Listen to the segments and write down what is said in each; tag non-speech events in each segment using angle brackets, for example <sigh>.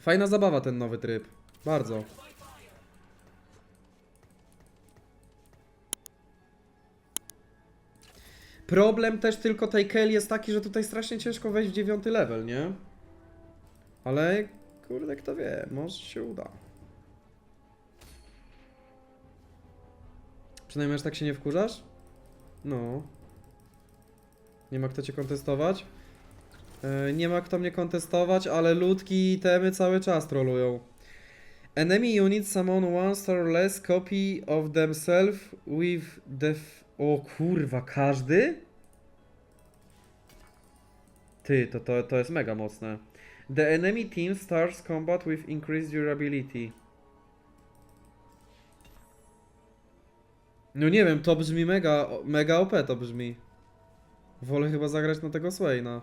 Fajna zabawa ten nowy tryb. Bardzo. Problem też tylko tej Kelly jest taki, że tutaj strasznie ciężko wejść w dziewiąty level, nie? Ale kurde, kto wie, może się uda. Przynajmniej aż tak się nie wkurzasz? No. Nie ma kto cię kontestować? E, nie ma kto mnie kontestować, ale ludki i temy cały czas trolują. Enemy units summon one or less copy of themselves with def... O kurwa, każdy? Ty, to, to, to jest mega mocne. The enemy team starts combat with increased durability. No nie wiem, to brzmi mega, mega OP to brzmi. Wolę chyba zagrać na tego Swaina.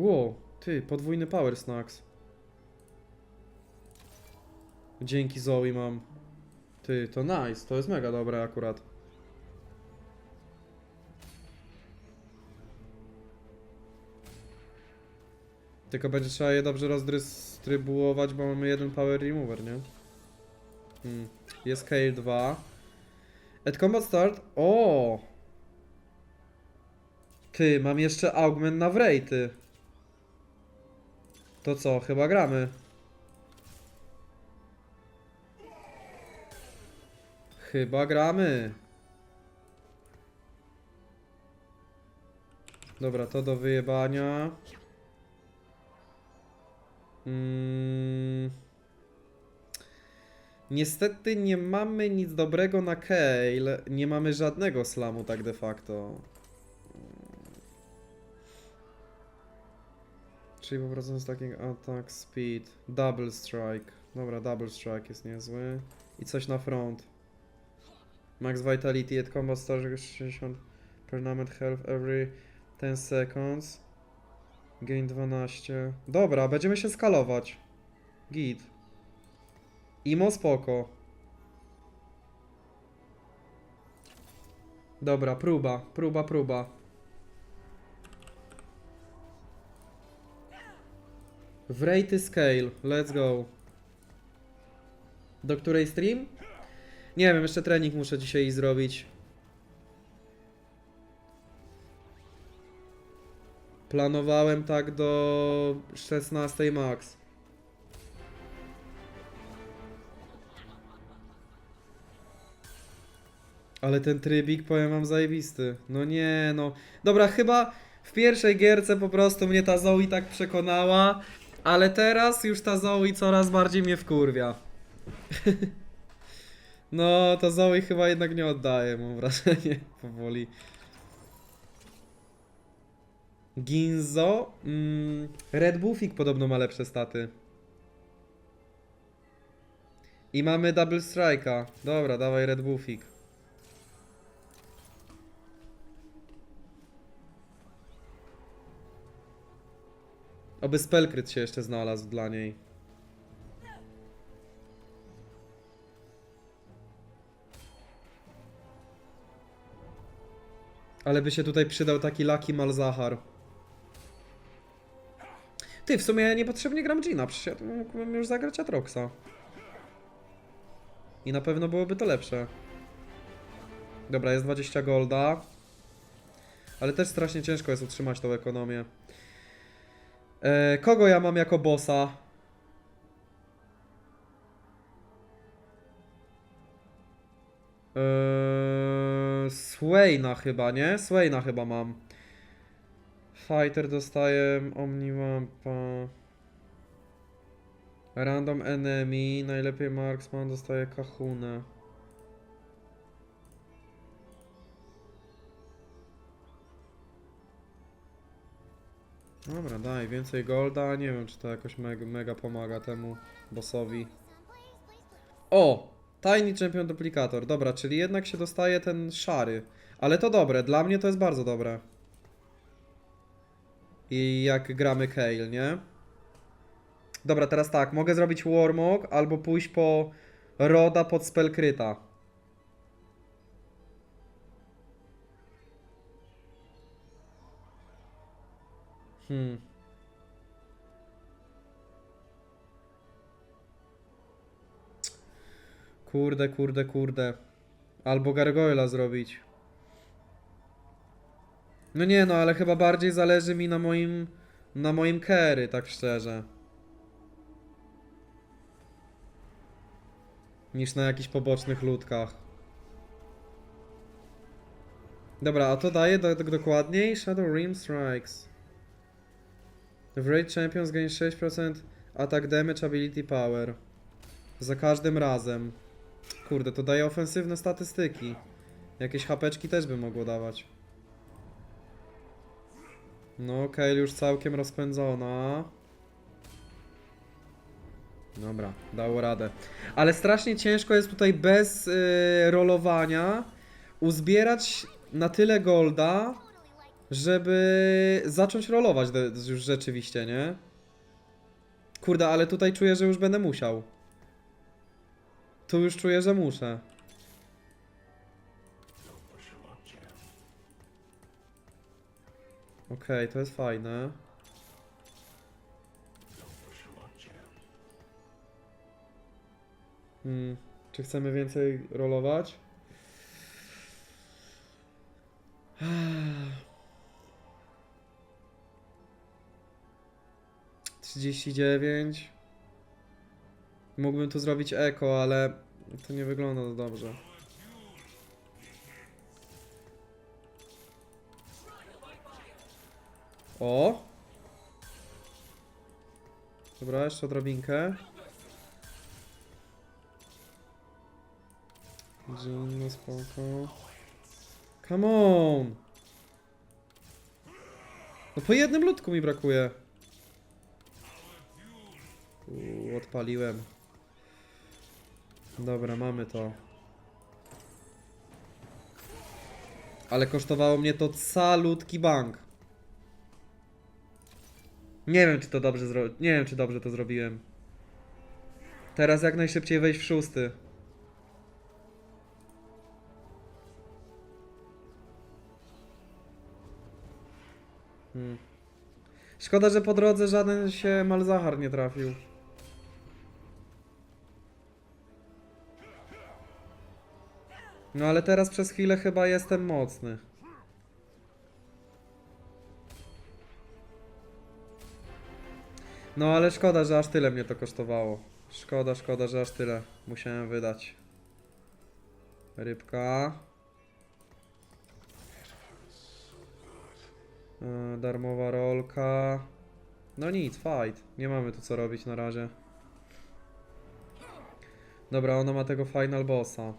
Ło, ty, podwójny power snacks. Dzięki Zoe mam. Ty, to nice, to jest mega dobre akurat. Tylko będzie trzeba je dobrze rozdystrybuować, bo mamy jeden power remover, nie? Hmm. Jest Kale 2. At combat start. O! Ty, mam jeszcze augment na wrejty. To co, chyba gramy. Chyba gramy. Dobra, to do wyjebania. Mm. Niestety nie mamy nic dobrego na Kale. Nie mamy żadnego slamu tak de facto. Czyli po prostu z takiego attack speed, double strike. Dobra, double strike jest niezły. I coś na front. Max vitality at combat star 60 permanent health every 10 seconds. Gain 12. Dobra, będziemy się skalować. Git. Imo spoko. Dobra, próba, próba, próba. W rate scale, let's go. Do której stream? Nie wiem, jeszcze trening muszę dzisiaj zrobić. Planowałem tak do 16 max. Ale ten trybik, powiem wam, zajebisty. No nie, no. Dobra, chyba w pierwszej gierce po prostu mnie ta Zoe tak przekonała, ale teraz już ta Zoe coraz bardziej mnie wkurwia. <laughs> no, ta Zoe chyba jednak nie oddaje, mam wrażenie, <laughs> powoli. Ginzo? Mm, Red Buffik podobno ma lepsze staty. I mamy Double Strike'a. Dobra, dawaj Red Buffik. Oby spellkryt się jeszcze znalazł dla niej. Ale by się tutaj przydał taki Lucky Malzahar. Ty, w sumie niepotrzebnie gram Gina, przecież ja mógłbym już zagrać Atroxa. I na pewno byłoby to lepsze. Dobra, jest 20 golda. Ale też strasznie ciężko jest utrzymać tą ekonomię. E, kogo ja mam jako bossa? Eee, Swaina chyba, nie? Swaina chyba mam. Fighter dostaje Omnimapa. Random enemy. Najlepiej Marksman dostaje Kahunę. Dobra, daj więcej golda. Nie wiem, czy to jakoś mega, mega pomaga temu bossowi. O! Tiny Champion Duplikator. Dobra, czyli jednak się dostaje ten szary. Ale to dobre, dla mnie to jest bardzo dobre. I jak gramy Kale, nie? Dobra, teraz tak, mogę zrobić Warmog albo pójść po Roda pod Spellkryta. Hmm. Kurde, kurde, kurde. Albo gargoyla zrobić. No nie no, ale chyba bardziej zależy mi na moim na moim carry, tak szczerze. Niż na jakichś pobocznych ludkach. Dobra, a to daje do, do, dokładniej? Shadow Rim Strikes. The Raid Champions gain 6% attack damage, ability power. Za każdym razem. Kurde, to daje ofensywne statystyki. Jakieś hapeczki też by mogło dawać. No, Kale już całkiem rozpędzona. Dobra, dało radę. Ale strasznie ciężko jest tutaj bez y, rolowania uzbierać na tyle golda, żeby zacząć rolować już rzeczywiście, nie? Kurde, ale tutaj czuję, że już będę musiał. Tu już czuję, że muszę. Okej, to jest fajne. Hmm. Czy chcemy więcej rolować? 39. Mógłbym tu zrobić eko, ale to nie wygląda dobrze. O! Dobra, jeszcze odrobinkę. No spoko. Come on! No po jednym ludku mi brakuje. Uuu, odpaliłem. Dobra, mamy to. Ale kosztowało mnie to calutki bank. Nie wiem, czy to dobrze. Nie wiem, czy dobrze to zrobiłem. Teraz jak najszybciej wejść w szósty. Hmm. Szkoda, że po drodze żaden się Malzahar nie trafił. No ale teraz przez chwilę chyba jestem mocny. No ale szkoda, że aż tyle mnie to kosztowało. Szkoda, szkoda, że aż tyle musiałem wydać. Rybka. E, darmowa rolka. No nic, fight. Nie mamy tu co robić na razie. Dobra, ona ma tego final bossa.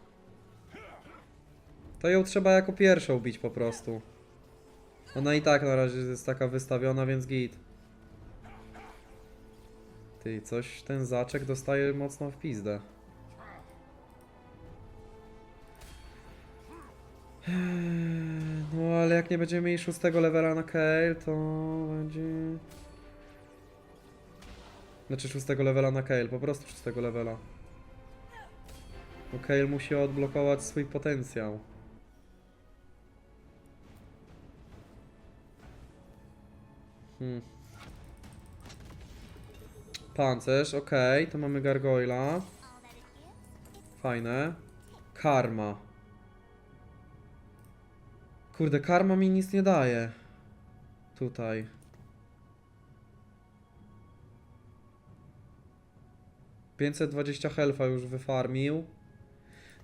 To ją trzeba jako pierwszą bić po prostu. Ona i tak na razie jest taka wystawiona, więc git. Ty, coś ten zaczek dostaje mocno w pizdę. No ale jak nie będziemy mieli szóstego levela na Kale, to będzie... Znaczy szóstego levela na Kale, po prostu szóstego levela. Bo Kale musi odblokować swój potencjał. Hmm. Pancerz, okej, to mamy gargoyla. Fajne. Karma. Kurde, karma mi nic nie daje. Tutaj. Pięćset dwadzieścia health'a już wyfarmił.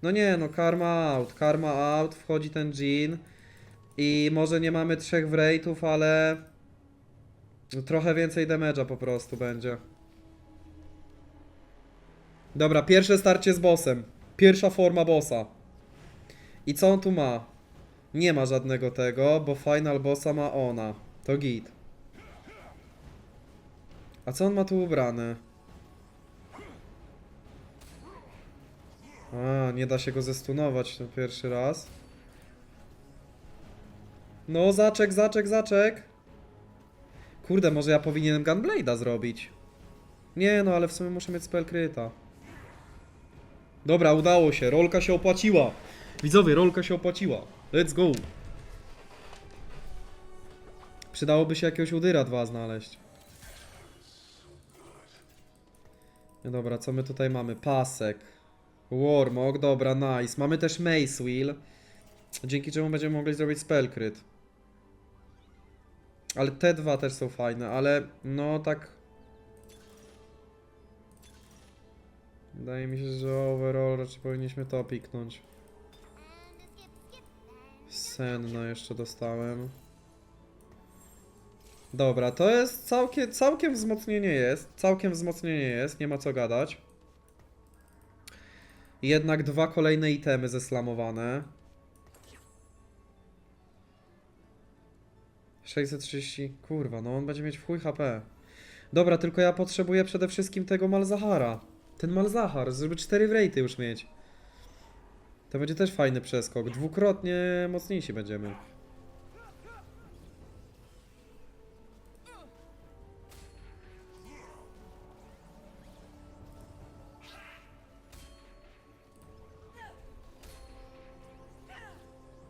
No nie, no karma out, karma out, wchodzi ten Jean. I może nie mamy trzech wraithów, ale... no Trochę więcej damage'a po prostu będzie. Dobra, pierwsze starcie z bossem. Pierwsza forma bossa. I co on tu ma? Nie ma żadnego tego, bo final bossa ma ona. To git. A co on ma tu ubrane? A, nie da się go zestunować ten pierwszy raz. No, zaczek, zaczek, zaczek. Kurde, może ja powinienem Gunblade'a zrobić. Nie, no ale w sumie muszę mieć spell kryta. Dobra, udało się. Rolka się opłaciła. Widzowie, rolka się opłaciła. Let's go. Przydałoby się jakiegoś udyra dwa znaleźć. No dobra, co my tutaj mamy? Pasek. Warmog, dobra, nice. Mamy też Mace Wheel. Dzięki czemu będziemy mogli zrobić spell. Ale te dwa też są fajne, ale no tak... Wydaje mi się, że overall raczej powinniśmy to piknąć. Senno jeszcze dostałem. Dobra, to jest całkiem, całkiem wzmocnienie jest. Całkiem wzmocnienie jest, nie ma co gadać. Jednak dwa kolejne itemy zeslamowane. 630, kurwa, no on będzie mieć w chuj HP. Dobra, tylko ja potrzebuję przede wszystkim tego Malzahara. Ten Malzahar, żeby 4 wrejty już mieć. To będzie też fajny przeskok. Dwukrotnie mocniejsi będziemy.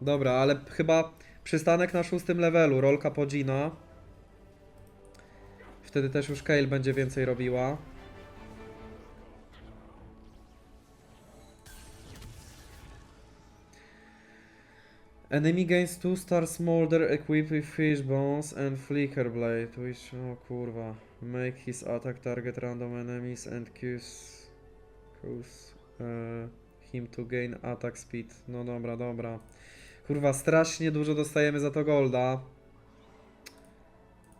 Dobra, ale chyba przystanek na szóstym levelu, rolka Podzina. Wtedy też już Kale będzie więcej robiła. Enemy gains 2 star smolder equipped with fish bones and flicker blade, which, o kurwa, make his attack target random enemies and cause, cause uh, him to gain attack speed. No dobra, dobra. Kurwa, strasznie dużo dostajemy za to golda.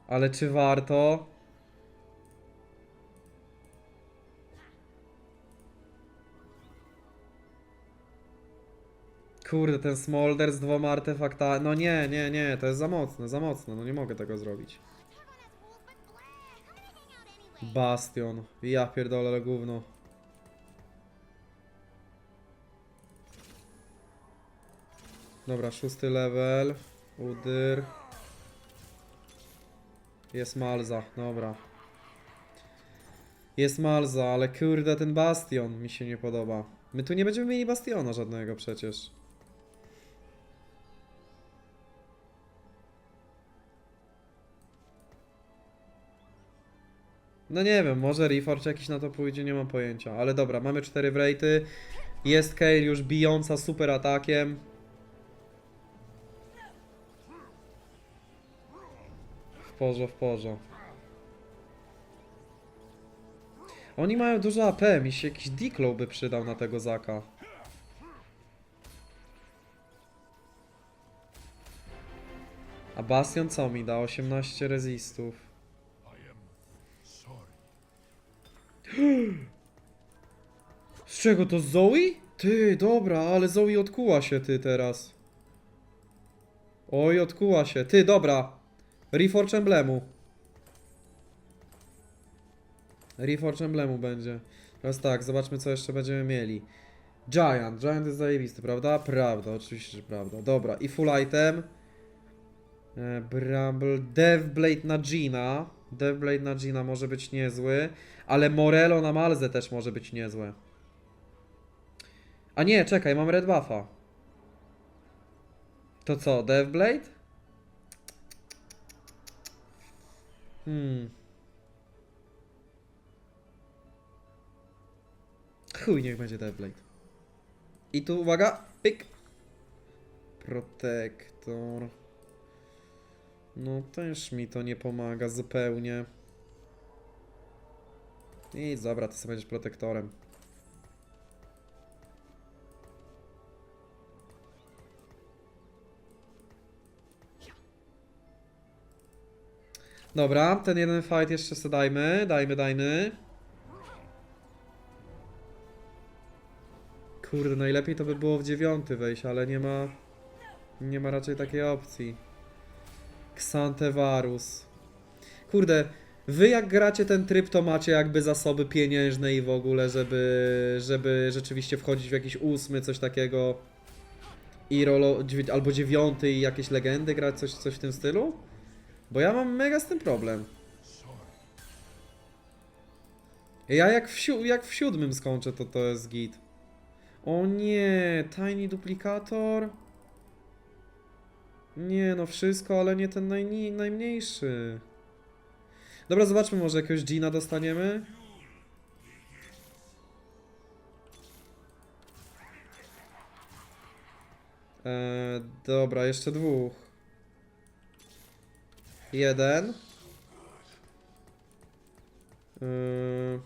Ale czy warto? Kurde, ten smolder z dwoma artefaktami. No nie, nie, nie, to jest za mocne, za mocne. No nie mogę tego zrobić. Bastion. Ja pierdolę, ale gówno. Dobra, szósty level. Udyr. Jest Malza, dobra. Jest Malza, ale kurde, ten Bastion mi się nie podoba. My tu nie będziemy mieli Bastiona żadnego przecież. No nie wiem, może Reforge jakiś na to pójdzie, nie mam pojęcia. Ale dobra, mamy cztery wrejty. Jest Kayle już bijąca super atakiem. W porze, w porze. Oni mają dużo AP, mi się jakiś Declow by przydał na tego Zaka. A Bastion co mi da? 18 rezistów. <gasps> Z czego to Zoe? Ty, dobra, ale Zoe odkuła się ty teraz. Oj, odkuła się. Ty, dobra. Reforge Emblemu. Reforge Emblemu będzie. Teraz tak, zobaczmy co jeszcze będziemy mieli. Giant. Giant jest zajebisty, prawda? Prawda, oczywiście, że prawda. Dobra, i full item. E, Bramble. Deathblade na Gina. Deathblade na Gina może być niezły. Ale Morello na Malzę też może być niezłe. A nie, czekaj, mam Red Buffa. To co, Deathblade? Hmm. Chuj, niech będzie Deathblade. I tu uwaga, pyk. Protektor. No też mi to nie pomaga zupełnie. Nic, dobra, ty sobie będziesz protektorem. Dobra, ten jeden fight jeszcze sobie dajmy, dajmy, dajmy. Kurde, najlepiej to by było w dziewiąty wejść, ale nie ma... Nie ma raczej takiej opcji. Xantevarus. Kurde, wy jak gracie ten tryb, to macie jakby zasoby pieniężne i w ogóle, żeby, żeby rzeczywiście wchodzić w jakiś ósmy, coś takiego. I rolo, albo dziewiąty i jakieś legendy grać, coś, coś w tym stylu? Bo ja mam mega z tym problem. Ja jak w, siu- jak w siódmym skończę, to to jest git. O nie, tiny duplikator. Nie no, wszystko, ale nie ten najmniejszy. Dobra, zobaczmy, może jakiegoś Gina dostaniemy. Eee, dobra, jeszcze dwóch. Jeden. Eee...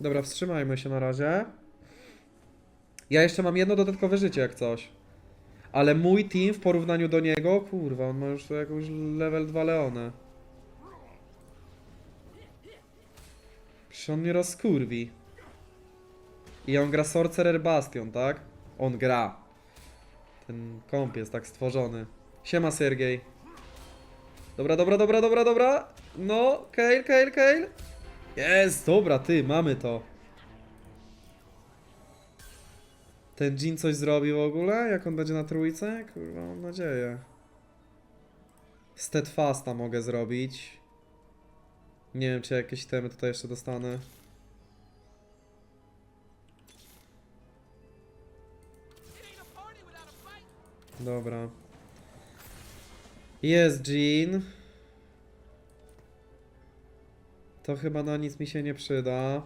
Dobra, wstrzymajmy się na razie. Ja jeszcze mam jedno dodatkowe życie, jak coś. Ale mój team w porównaniu do niego, kurwa, on ma już tu jakąś level 2 Leonę. Przecież on mnie rozkurwi. I on gra Sorcerer Bastion, tak? On gra. Ten komp jest tak stworzony. Siema, Sergiej. Dobra, dobra, dobra, dobra, dobra. No, Kale, Kale, Kale. Jest, dobra, ty, mamy to. Ten Jin coś zrobi w ogóle? Jak on będzie na trójce? Kurwa, mam nadzieję. Steadfasta mogę zrobić. Nie wiem, czy jakieś temy tutaj jeszcze dostanę. Dobra. Jest Jean. To chyba na nic mi się nie przyda.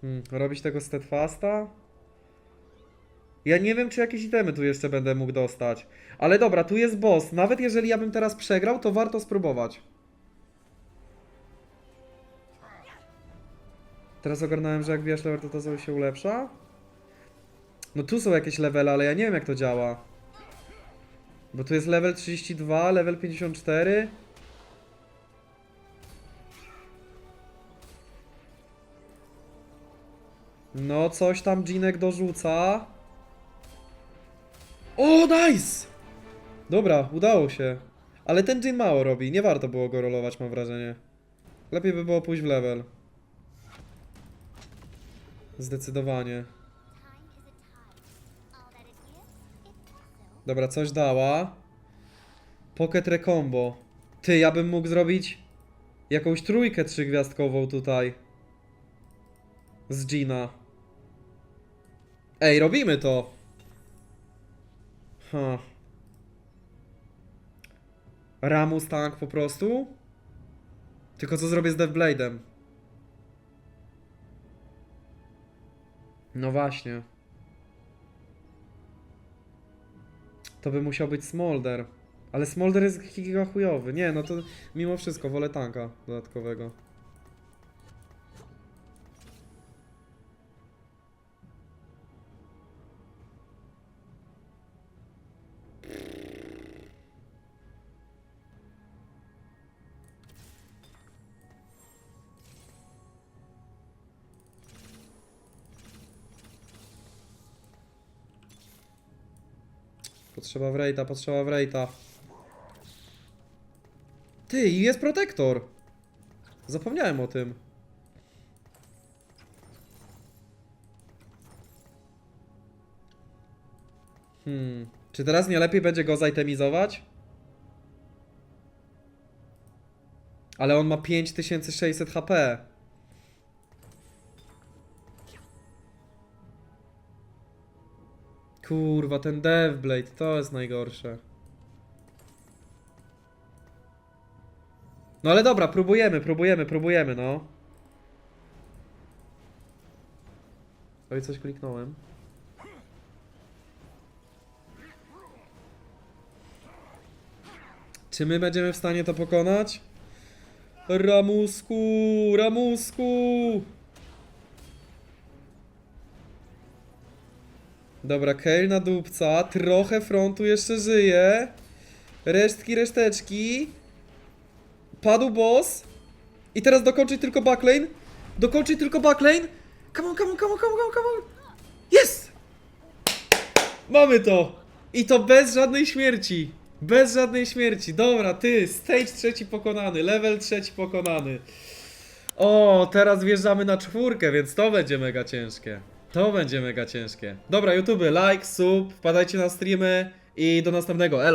Hmm, robić tego steadfasta? Ja nie wiem, czy jakieś itemy tu jeszcze będę mógł dostać. Ale dobra, tu jest boss. Nawet jeżeli ja bym teraz przegrał, to warto spróbować. Teraz ogarnąłem, że jak wiesz level, to to się ulepsza? No tu są jakieś levele, ale ja nie wiem jak to działa. Bo tu jest level 32, level 54. No, coś tam Ginek dorzuca. O, nice! Dobra, udało się. Ale ten Jin mało robi, nie warto było go rolować, mam wrażenie. Lepiej by było pójść w level. Also Dobra, coś dała. Pocket Recombo. Ty, ja bym mógł zrobić jakąś trójkę trzygwiazdkową tutaj. Z Gina. Ej, robimy to! Ha. Ramus tank po prostu? Tylko co zrobię z Deathblade'em? No właśnie. To by musiał być Smolder. Ale Smolder jest giga chujowy. Nie, no to mimo wszystko wolę tanka dodatkowego. Potrzeba wrejta, potrzeba wrejta. Ty, i jest protektor. Zapomniałem o tym. Hmm. Czy teraz nie lepiej będzie go zaitemizować? Ale on ma 5600 HP. Kurwa, ten Deathblade, to jest najgorsze. No ale dobra, próbujemy, próbujemy, próbujemy, no. Oj, coś kliknąłem. Czy my będziemy w stanie to pokonać? Ramusku, Ramusku! Dobra, Kale na dupca, trochę frontu jeszcze żyje. Resztki, reszteczki. Padł boss. I teraz dokończyć tylko backlane. Dokończyć tylko backlane. Come on, come on, come on, come on, come on. Jest! Mamy to! I to bez żadnej śmierci. Bez żadnej śmierci. Dobra, ty, stage trzeci pokonany, level trzeci pokonany. O, teraz wjeżdżamy na czwórkę, więc to będzie mega ciężkie. To będzie mega ciężkie. Dobra, YouTube, like, sub, wpadajcie na streamy i do następnego. Elo!